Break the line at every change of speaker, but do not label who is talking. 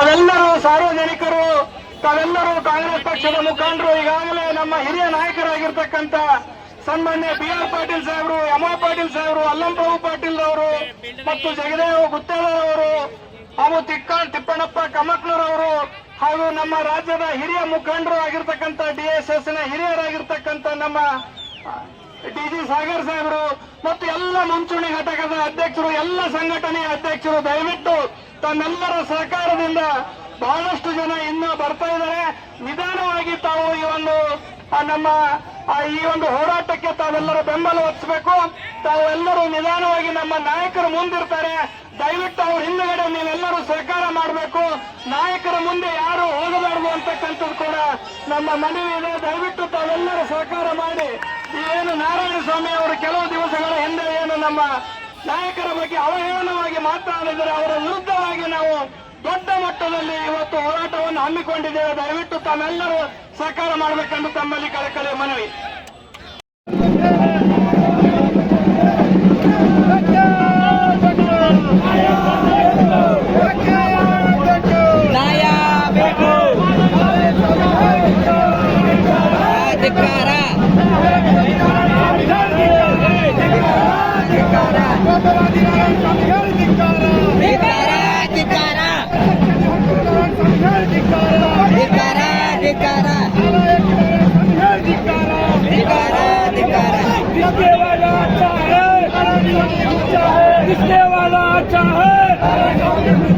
ತಾವೆಲ್ಲರೂ ಸಾರ್ವಜನಿಕರು, ತಾವೆಲ್ಲರೂ ಕಾಂಗ್ರೆಸ್ ಪಕ್ಷದ ಮುಖಂಡರು, ಈಗಾಗಲೇ ನಮ್ಮ ಹಿರಿಯ ನಾಯಕರಾಗಿರ್ತಕ್ಕಂಥ ಸನ್ಮಾನ್ಯ ಬಿ ಆರ್ ಪಾಟೀಲ್ ಸಾಹೇಬರು, ಎಂ ಪಾಟೀಲ್ ಸಾಹೇಬರು ಅಲ್ಲಂಪ್ರಭು ಪಾಟೀಲ್ ಅವರು ಮತ್ತು ಜಗದೇವ್ ಗುತ್ತೇದಾರವರು ಹಾಗೂ ತಿಕ್ಕ ತಿಪ್ಪಣ್ಣಪ್ಪ ಕಮಕ್ನೂರವರು ಹಾಗೂ ನಮ್ಮ ರಾಜ್ಯದ ಹಿರಿಯ ಮುಖಂಡರು ಆಗಿರ್ತಕ್ಕಂಥ ಡಿಎಸ್ಎಸ್ ಎಸ್ ಎಸ್ನ ಹಿರಿಯರಾಗಿರ್ತಕ್ಕಂಥ ನಮ್ಮ ಡಿ ಜಿ ಸಾಗರ್ ಸಾಹೇಬರು ಮತ್ತು ಎಲ್ಲ ಮುಂಚೂಣಿ ಘಟಕದ ಅಧ್ಯಕ್ಷರು, ಎಲ್ಲ ಸಂಘಟನೆಯ ಅಧ್ಯಕ್ಷರು, ದಯವಿಟ್ಟು ತಮ್ಮೆಲ್ಲರ ಸಹಕಾರದಿಂದ ಬಹಳಷ್ಟು ಜನ ಇನ್ನೂ ಬರ್ತಾ ಇದ್ದಾರೆ. ನಿಧಾನವಾಗಿ ತಾವು ಈ ಒಂದು ನಮ್ಮ ಈ ಒಂದು ಹೋರಾಟಕ್ಕೆ ತಾವೆಲ್ಲರೂ ಬೆಂಬಲ ಒತ್ತಿಸಬೇಕು ತಾವೆಲ್ಲರೂ ನಿಧಾನವಾಗಿ ನಮ್ಮ ನಾಯಕರು ಮುಂದಿರ್ತಾರೆ. ದಯವಿಟ್ಟು ಅವ್ರ ಹಿಂದುಗಡೆ ನೀವೆಲ್ಲರೂ ಸಹಕಾರ ಮಾಡಬೇಕು. ನಾಯಕರ ಮುಂದೆ ಯಾರು ಹೋಗಬಾರದು ಅಂತಕ್ಕಂಥದ್ದು ಕೂಡ ನಮ್ಮ ಮನವಿ ಇದೆ. ದಯವಿಟ್ಟು ತಾವೆಲ್ಲರೂ ಸಹಕಾರ ಮಾಡಿ. ಏನು ನಾರಾಯಣ ಸ್ವಾಮಿ ಅವರು ಕೆಲವು ದಿವಸಗಳ ಹಿಂದೆ ಏನು ನಮ್ಮ ನಾಯಕರ ಬಗ್ಗೆ ಅವಹೇಳನವಾಗಿ ಮಾತನಾಡಿದರೆ ಅವರ ದೊಡ್ಡ ಮಟ್ಟದಲ್ಲಿ ಇವತ್ತು ಹೋರಾಟವನ್ನು ಹಮ್ಮಿಕೊಂಡಿದ್ದೇವೆ. ದಯವಿಟ್ಟು ತಾವೆಲ್ಲರೂ ಸಹಕಾರ ಮಾಡಬೇಕೆಂದು ತಮ್ಮಲ್ಲಿ ಕಳಕಳಿಯ ಮನವಿ.
ಧಿಕ್ಕಾರ धिकारा धिकारा
धिकारा वाला वाला अच्छा है।